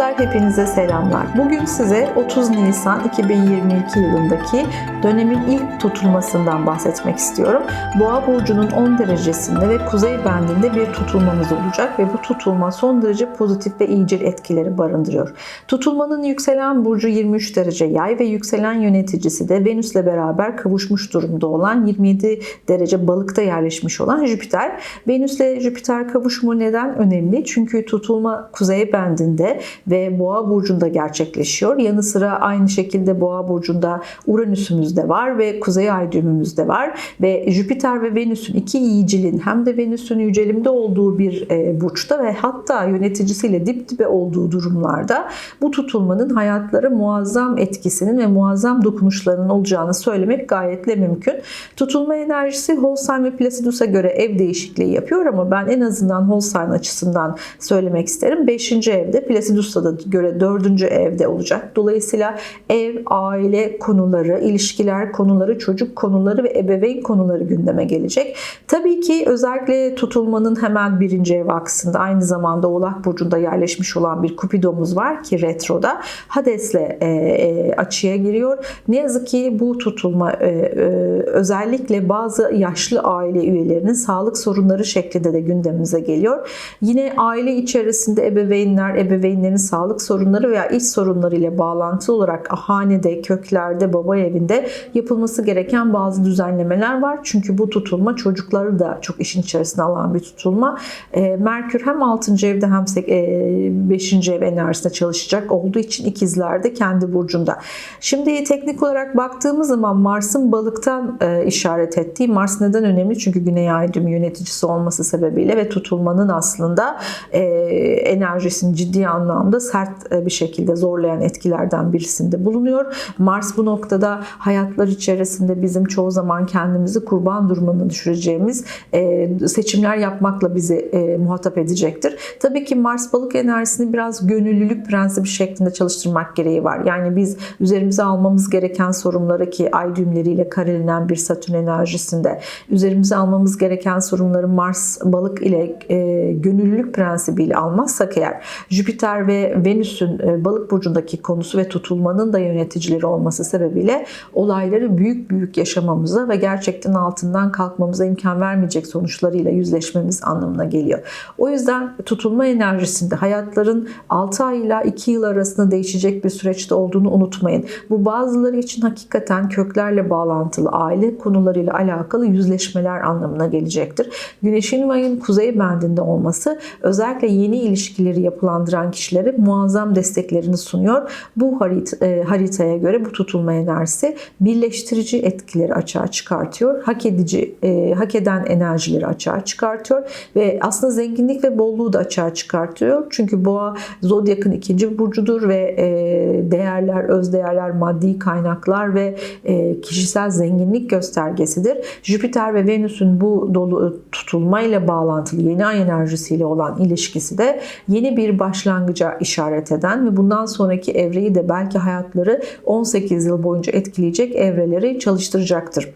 Merhaba arkadaşlar, hepinize selamlar. Bugün size 30 Nisan 2022 yılındaki dönemin ilk tutulmasından bahsetmek istiyorum. Boğa burcunun 10 derecesinde ve kuzey bendinde bir tutulmamız olacak ve bu tutulma son derece pozitif ve iyicil etkileri barındırıyor. Tutulmanın yükselen burcu 23 derece yay ve yükselen yöneticisi de Venüs'le beraber kavuşmuş durumda olan 27 derece balıkta yerleşmiş olan Jüpiter. Venüs'le Jüpiter kavuşumu neden önemli? Çünkü tutulma kuzey bendinde ve boğa burcunda gerçekleşiyor. Yanı sıra aynı şekilde boğa burcunda Uranüs'ümüz de var ve kuzey ay düğümümüz de var ve Jüpiter ve Venüs'ün iki iyicilin hem de Venüs'ün yücelimde olduğu bir e, burçta ve hatta yöneticisiyle dip dibe olduğu durumlarda bu tutulmanın hayatlara muazzam etkisinin ve muazzam dokunuşlarının olacağını söylemek gayetle mümkün. Tutulma enerjisi Holstein ve Placidus'a göre ev değişikliği yapıyor ama ben en azından Holstein açısından söylemek isterim. 5. evde Placidus'a da göre 4. evde olacak. Dolayısıyla ev, aile konuları, ilişkiler konuları, çocuk konuları ve ebeveyn konuları gündeme gelecek. Tabii ki özellikle tutulmanın hemen birinci ev aksında aynı zamanda Oğlak Burcu'nda yerleşmiş olan bir Kupidomuz var ki retroda Hades'le e, e, açıya giriyor. Ne yazık ki bu tutulma e, e, özellikle bazı yaşlı aile üyelerinin sağlık sorunları şeklinde de gündemimize geliyor. Yine aile içerisinde ebeveynler, ebeveynlerin sağlık sorunları veya iş sorunları ile bağlantılı olarak hanede, köklerde, baba evinde yapılması gereken bazı düzenlemeler var. Çünkü bu tutulma çocukları da çok işin içerisine alan bir tutulma. E, Merkür hem 6. evde hem 5. ev enerjisinde çalışacak olduğu için ikizler de kendi burcunda. Şimdi teknik olarak baktığımız zaman Mars'ın balıktan e, işaret ettiği Mars neden önemli? Çünkü Güney Ay düğümü yöneticisi olması sebebiyle ve tutulmanın aslında e, enerjisini ciddi anlamda sert e, bir şekilde zorlayan etkilerden birisinde bulunuyor. Mars bu noktada hayatlar içerisinde bizim çoğu zaman kendimizi kurban durumuna düşüreceğimiz e, seçimler yapmakla bizi e, muhatap edecektir. Tabii ki Mars balık enerjisini biraz gönüllülük prensibi şeklinde çalıştırmak gereği var. Yani biz üzerimize almamız gereken sorunları ki ay düğümleriyle karelenen bir Satürn enerjisinde üzerimize almamız gereken sorunları Mars balık ile e, gönüllülük prensibiyle almazsak eğer Jüpiter ve Venüs'ün e, balık burcundaki konusu ve tutulmanın da yöneticileri olması sebebiyle olayları büyük büyük yaşamamıza ve gerçekten altından kalkmamıza imkan vermeyecek sonuçlarıyla yüzleşmemiz anlamına geliyor. O yüzden tutulma enerjisinde hayatların 6 ay ile 2 yıl arasında değişecek bir süreçte olduğunu unutmayın. Bu bazıları için hakikaten köklerle bağlantılı aile konularıyla alakalı yüzleşmeler anlamına gelecektir. Güneşin ve ayın kuzey bendinde olması özellikle yeni ilişkileri yapılandıran kişilere muazzam desteklerini sunuyor. Bu harit, e, haritaya göre bu tutulma enerjisi birleştirici etkileri açığa çıkartıyor. Hak edici, e, hak eden enerjileri açığa çıkartıyor ve aslında zenginlik ve bolluğu da açığa çıkartıyor. Çünkü boğa zodyakın ikinci burcudur ve e, değerler, öz değerler, maddi kaynaklar ve e, kişisel zenginlik göstergesidir. Jüpiter ve Venüs'ün bu dolu tutulmayla bağlantılı yeni ay enerjisiyle olan ilişkisi de yeni bir başlangıca işaret eden ve bundan sonraki evreyi de belki hayatları 18 yıl boyunca etkileyecek evreleri çalıştıracaktır.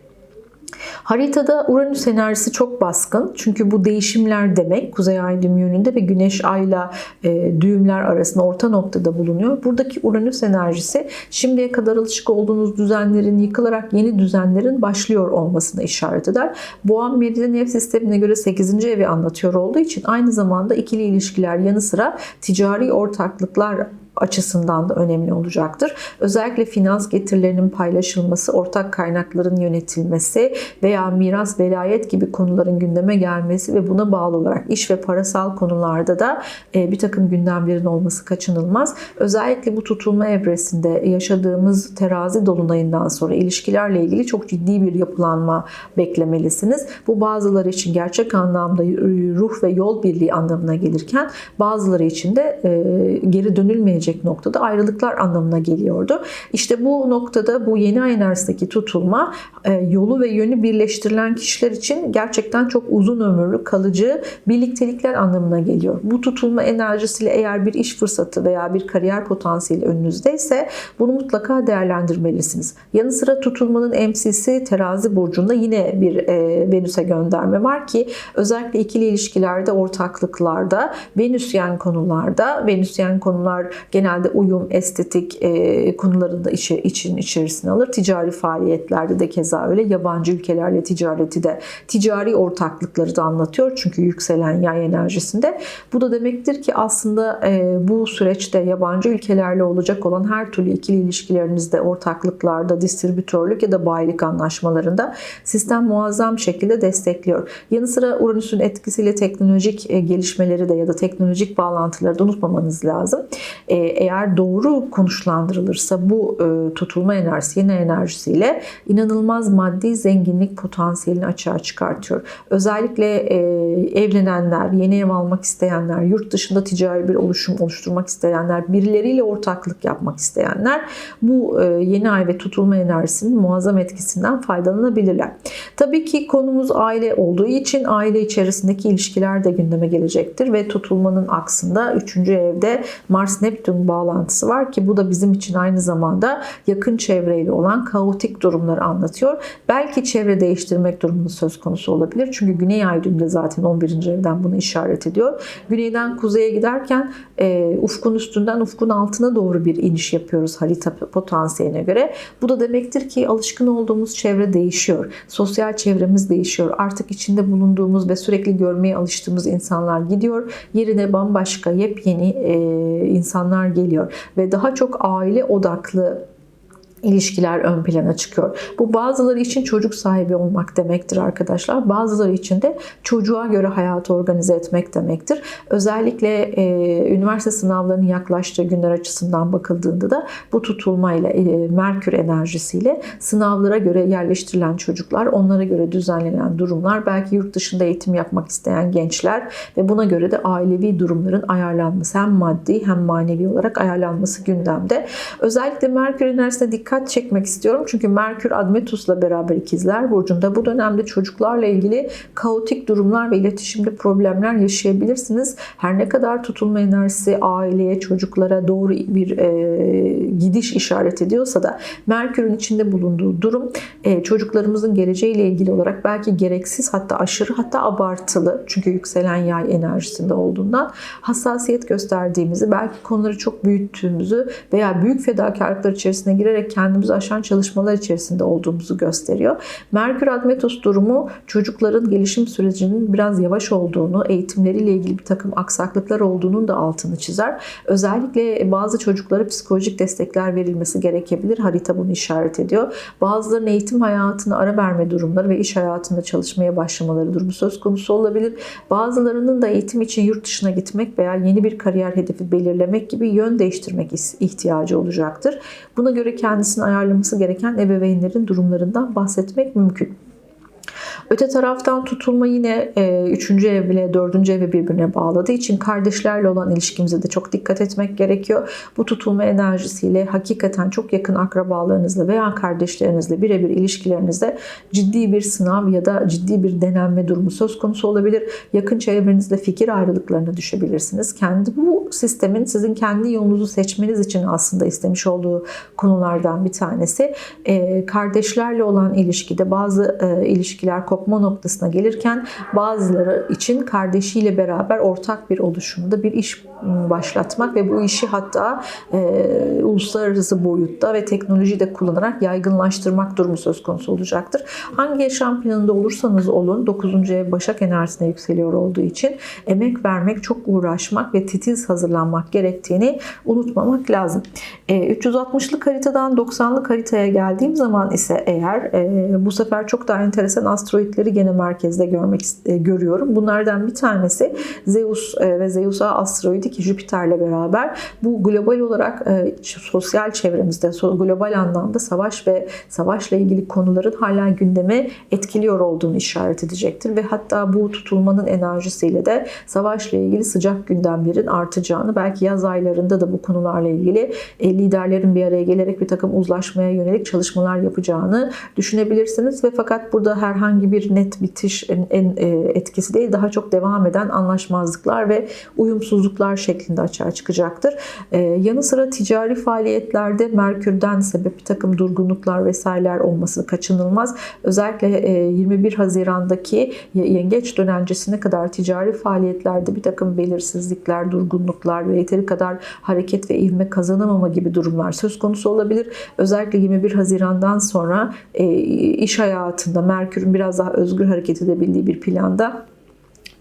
Haritada Uranüs enerjisi çok baskın. Çünkü bu değişimler demek Kuzey Ay düğüm yönünde ve Güneş Ay'la e, düğümler arasında orta noktada bulunuyor. Buradaki Uranüs enerjisi şimdiye kadar alışık olduğunuz düzenlerin yıkılarak yeni düzenlerin başlıyor olmasına işaret eder. Boğa Meridyen ev sistemine göre 8. evi anlatıyor olduğu için aynı zamanda ikili ilişkiler yanı sıra ticari ortaklıklar açısından da önemli olacaktır. Özellikle finans getirilerinin paylaşılması, ortak kaynakların yönetilmesi veya miras, velayet gibi konuların gündeme gelmesi ve buna bağlı olarak iş ve parasal konularda da e, bir takım gündemlerin olması kaçınılmaz. Özellikle bu tutulma evresinde yaşadığımız terazi dolunayından sonra ilişkilerle ilgili çok ciddi bir yapılanma beklemelisiniz. Bu bazıları için gerçek anlamda ruh ve yol birliği anlamına gelirken bazıları için de e, geri dönülmeyecek gelecek noktada ayrılıklar anlamına geliyordu. İşte bu noktada bu yeni ay enerjisindeki tutulma e, yolu ve yönü birleştirilen kişiler için gerçekten çok uzun ömürlü, kalıcı birliktelikler anlamına geliyor. Bu tutulma enerjisiyle eğer bir iş fırsatı veya bir kariyer potansiyeli önünüzdeyse bunu mutlaka değerlendirmelisiniz. Yanı sıra tutulmanın MC'si terazi burcunda yine bir e, Venüs'e gönderme var ki özellikle ikili ilişkilerde, ortaklıklarda, Venüsyen konularda, Venüsyen konular genelde uyum, estetik e, konularında içi, için içerisine alır. Ticari faaliyetlerde de keza öyle. Yabancı ülkelerle ticareti de, ticari ortaklıkları da anlatıyor. Çünkü yükselen yay enerjisinde. Bu da demektir ki aslında e, bu süreçte yabancı ülkelerle olacak olan her türlü ikili ilişkilerinizde, ortaklıklarda, distribütörlük ya da bayilik anlaşmalarında sistem muazzam şekilde destekliyor. Yanı sıra Uranüs'ün etkisiyle teknolojik e, gelişmeleri de ya da teknolojik bağlantıları da unutmamanız lazım. E, eğer doğru konuşlandırılırsa bu e, tutulma enerjisi, yeni enerjisiyle inanılmaz maddi zenginlik potansiyelini açığa çıkartıyor. Özellikle evlenenler, yeni ev almak isteyenler, yurt dışında ticari bir oluşum oluşturmak isteyenler, birileriyle ortaklık yapmak isteyenler bu yeni ay ve tutulma enerjisinin muazzam etkisinden faydalanabilirler. Tabii ki konumuz aile olduğu için aile içerisindeki ilişkiler de gündeme gelecektir ve tutulmanın aksında 3. evde Mars-Neptün bağlantısı var ki bu da bizim için aynı zamanda yakın çevreyle olan kaotik durumları anlatıyor. Belki çevre değiştirmek durumu söz konusu olabilir. Çünkü Güney Ay düğümde zaten 11. evden bunu işaret ediyor. Güneyden kuzeye giderken e, ufkun üstünden ufkun altına doğru bir iniş yapıyoruz harita potansiyeline göre. Bu da demektir ki alışkın olduğumuz çevre değişiyor. Sosyal çevremiz değişiyor. Artık içinde bulunduğumuz ve sürekli görmeye alıştığımız insanlar gidiyor. Yerine bambaşka yepyeni e, insanlar geliyor ve daha çok aile odaklı ilişkiler ön plana çıkıyor. Bu bazıları için çocuk sahibi olmak demektir arkadaşlar. Bazıları için de çocuğa göre hayatı organize etmek demektir. Özellikle e, üniversite sınavlarının yaklaştığı günler açısından bakıldığında da bu tutulmayla e, Merkür enerjisiyle sınavlara göre yerleştirilen çocuklar, onlara göre düzenlenen durumlar, belki yurt dışında eğitim yapmak isteyen gençler ve buna göre de ailevi durumların ayarlanması hem maddi hem manevi olarak ayarlanması gündemde. Özellikle Merkür enerjisine dikkat dikkat çekmek istiyorum. Çünkü Merkür Admetus'la beraber ikizler burcunda bu dönemde çocuklarla ilgili kaotik durumlar ve iletişimde problemler yaşayabilirsiniz. Her ne kadar tutulma enerjisi aileye, çocuklara doğru bir e, gidiş işaret ediyorsa da Merkür'ün içinde bulunduğu durum e, çocuklarımızın geleceğiyle ilgili olarak belki gereksiz hatta aşırı hatta abartılı çünkü yükselen yay enerjisinde olduğundan hassasiyet gösterdiğimizi belki konuları çok büyüttüğümüzü veya büyük fedakarlıklar içerisine girerek kendimizi aşan çalışmalar içerisinde olduğumuzu gösteriyor. Merkür Admetus durumu çocukların gelişim sürecinin biraz yavaş olduğunu, eğitimleriyle ilgili bir takım aksaklıklar olduğunun da altını çizer. Özellikle bazı çocuklara psikolojik destekler verilmesi gerekebilir. Harita bunu işaret ediyor. Bazılarının eğitim hayatına ara verme durumları ve iş hayatında çalışmaya başlamaları durumu söz konusu olabilir. Bazılarının da eğitim için yurt dışına gitmek veya yeni bir kariyer hedefi belirlemek gibi yön değiştirmek ihtiyacı olacaktır. Buna göre kendisi kendisini ayarlaması gereken ebeveynlerin durumlarından bahsetmek mümkün. Öte taraftan tutulma yine 3. E, ev ile 4. evi birbirine bağladığı için kardeşlerle olan ilişkimize de çok dikkat etmek gerekiyor. Bu tutulma enerjisiyle hakikaten çok yakın akrabalarınızla veya kardeşlerinizle birebir ilişkilerinizde ciddi bir sınav ya da ciddi bir denenme durumu söz konusu olabilir. Yakın çevrenizde fikir ayrılıklarına düşebilirsiniz. Kendi bu sistemin sizin kendi yolunuzu seçmeniz için aslında istemiş olduğu konulardan bir tanesi. E, kardeşlerle olan ilişkide bazı e, kopma noktasına gelirken bazıları için kardeşiyle beraber ortak bir oluşumda bir iş başlatmak ve bu işi hatta e, uluslararası boyutta ve teknolojiyi de kullanarak yaygınlaştırmak durumu söz konusu olacaktır. Hangi yaşam planında olursanız olun 9. ev Başak enerjisine yükseliyor olduğu için emek vermek, çok uğraşmak ve titiz hazırlanmak gerektiğini unutmamak lazım. E, 360'lık haritadan 90'lık haritaya geldiğim zaman ise eğer e, bu sefer çok daha enteresan astroloji asteroidleri gene merkezde görmek e, görüyorum. Bunlardan bir tanesi Zeus e, ve Zeus A asteroidi ki Jüpiter'le beraber bu global olarak e, sosyal çevremizde global anlamda savaş ve savaşla ilgili konuların hala gündeme etkiliyor olduğunu işaret edecektir ve hatta bu tutulmanın enerjisiyle de savaşla ilgili sıcak gündemlerin artacağını belki yaz aylarında da bu konularla ilgili liderlerin bir araya gelerek bir takım uzlaşmaya yönelik çalışmalar yapacağını düşünebilirsiniz ve fakat burada herhangi bir net bitiş en etkisi değil daha çok devam eden anlaşmazlıklar ve uyumsuzluklar şeklinde açığa çıkacaktır. Yanı sıra ticari faaliyetlerde Merkür'den sebep bir takım durgunluklar vesaireler olması kaçınılmaz. Özellikle 21 Haziran'daki yengeç dönencesine kadar ticari faaliyetlerde bir takım belirsizlikler, durgunluklar ve yeteri kadar hareket ve ivme kazanamama gibi durumlar söz konusu olabilir. Özellikle 21 Haziran'dan sonra iş hayatında Merkür'ün biraz daha özgür hareket edebildiği bir planda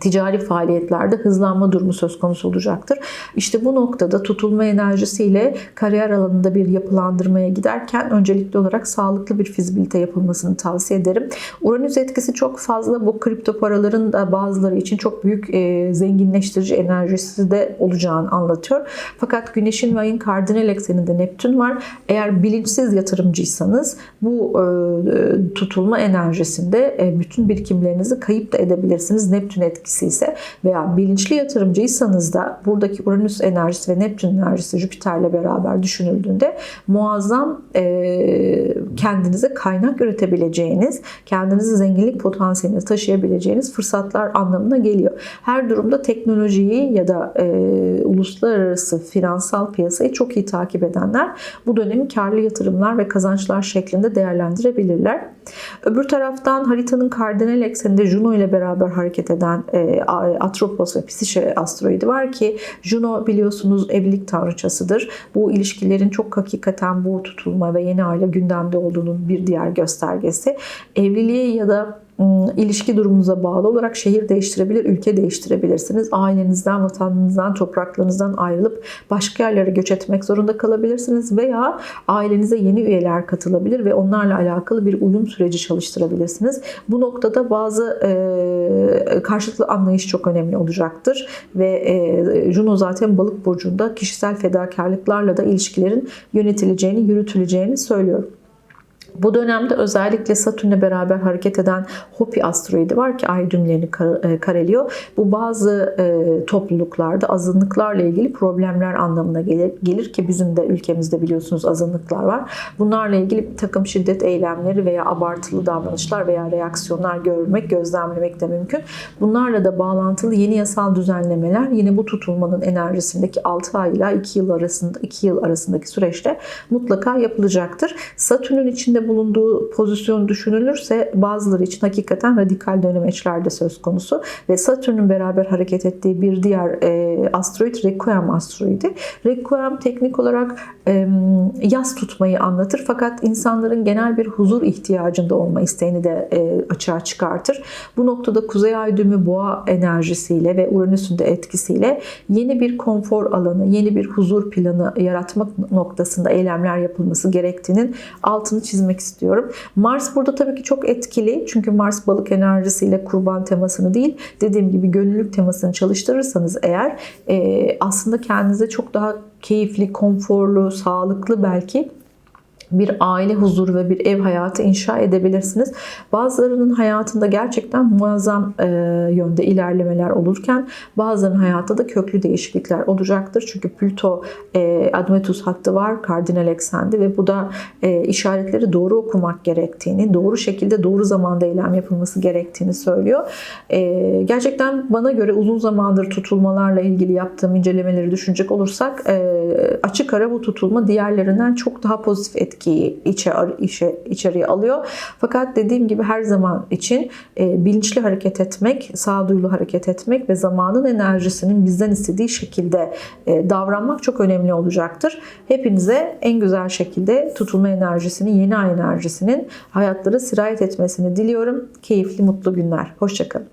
ticari faaliyetlerde hızlanma durumu söz konusu olacaktır. İşte bu noktada tutulma enerjisiyle kariyer alanında bir yapılandırmaya giderken öncelikli olarak sağlıklı bir fizibilite yapılmasını tavsiye ederim. Uranüs etkisi çok fazla. Bu kripto paraların da bazıları için çok büyük e, zenginleştirici enerjisi de olacağını anlatıyor. Fakat Güneş'in ve Ay'ın kardinal ekseninde Neptün var. Eğer bilinçsiz yatırımcıysanız bu e, tutulma enerjisinde e, bütün birikimlerinizi kayıp da edebilirsiniz. Neptün etkisi etkisi ise veya bilinçli yatırımcıysanız da buradaki Uranüs enerjisi ve Neptün enerjisi Jüpiter'le beraber düşünüldüğünde muazzam e, kendinize kaynak üretebileceğiniz, kendinizi zenginlik potansiyeline taşıyabileceğiniz fırsatlar anlamına geliyor. Her durumda teknolojiyi ya da e, uluslararası finansal piyasayı çok iyi takip edenler bu dönemi karlı yatırımlar ve kazançlar şeklinde değerlendirebilirler. Öbür taraftan haritanın kardinal ekseninde Juno ile beraber hareket eden e, Atropos ve Psişe asteroidi var ki Juno biliyorsunuz evlilik tanrıçasıdır. Bu ilişkilerin çok hakikaten bu tutulma ve yeni aile gündemde olduğunun bir diğer göstergesi. Evliliğe ya da ilişki durumunuza bağlı olarak şehir değiştirebilir, ülke değiştirebilirsiniz. Ailenizden, vatanınızdan, topraklarınızdan ayrılıp başka yerlere göç etmek zorunda kalabilirsiniz veya ailenize yeni üyeler katılabilir ve onlarla alakalı bir uyum süreci çalıştırabilirsiniz. Bu noktada bazı e, karşılıklı anlayış çok önemli olacaktır ve e, Juno zaten balık burcunda kişisel fedakarlıklarla da ilişkilerin yönetileceğini, yürütüleceğini söylüyor. Bu dönemde özellikle Satürn'le beraber hareket eden Hopi asteroidi var ki ay düğümlerini e, kareliyor. Bu bazı e, topluluklarda azınlıklarla ilgili problemler anlamına gelir, gelir ki bizim de ülkemizde biliyorsunuz azınlıklar var. Bunlarla ilgili bir takım şiddet eylemleri veya abartılı davranışlar veya reaksiyonlar görmek, gözlemlemek de mümkün. Bunlarla da bağlantılı yeni yasal düzenlemeler yine bu tutulmanın enerjisindeki 6 ay ile 2 yıl arasında 2 yıl arasındaki süreçte mutlaka yapılacaktır. Satürn'ün içinde bulunduğu pozisyon düşünülürse bazıları için hakikaten radikal dönemeçler de söz konusu ve Satürn'ün beraber hareket ettiği bir diğer e, asteroid Requiem asteroidi. Requiem teknik olarak e, yaz tutmayı anlatır fakat insanların genel bir huzur ihtiyacında olma isteğini de e, açığa çıkartır. Bu noktada Kuzey Ay düğümü boğa enerjisiyle ve Uranüs'ün de etkisiyle yeni bir konfor alanı, yeni bir huzur planı yaratmak noktasında eylemler yapılması gerektiğinin altını çizmek etmek istiyorum. Mars burada tabii ki çok etkili. Çünkü Mars balık enerjisiyle kurban temasını değil, dediğim gibi gönüllülük temasını çalıştırırsanız eğer e, aslında kendinize çok daha keyifli, konforlu, sağlıklı belki bir aile huzuru ve bir ev hayatı inşa edebilirsiniz. Bazılarının hayatında gerçekten muazzam e, yönde ilerlemeler olurken bazılarının hayatta da köklü değişiklikler olacaktır. Çünkü Plüto e, Admetus hattı var, kardinal eksende ve bu da e, işaretleri doğru okumak gerektiğini, doğru şekilde doğru zamanda eylem yapılması gerektiğini söylüyor. E, gerçekten bana göre uzun zamandır tutulmalarla ilgili yaptığım incelemeleri düşünecek olursak e, açık ara bu tutulma diğerlerinden çok daha pozitif etki etkiyi içe, içe, içeriye alıyor. Fakat dediğim gibi her zaman için e, bilinçli hareket etmek, sağduyulu hareket etmek ve zamanın enerjisinin bizden istediği şekilde e, davranmak çok önemli olacaktır. Hepinize en güzel şekilde tutulma enerjisinin, yeni ay enerjisinin hayatları sirayet etmesini diliyorum. Keyifli, mutlu günler. Hoşçakalın.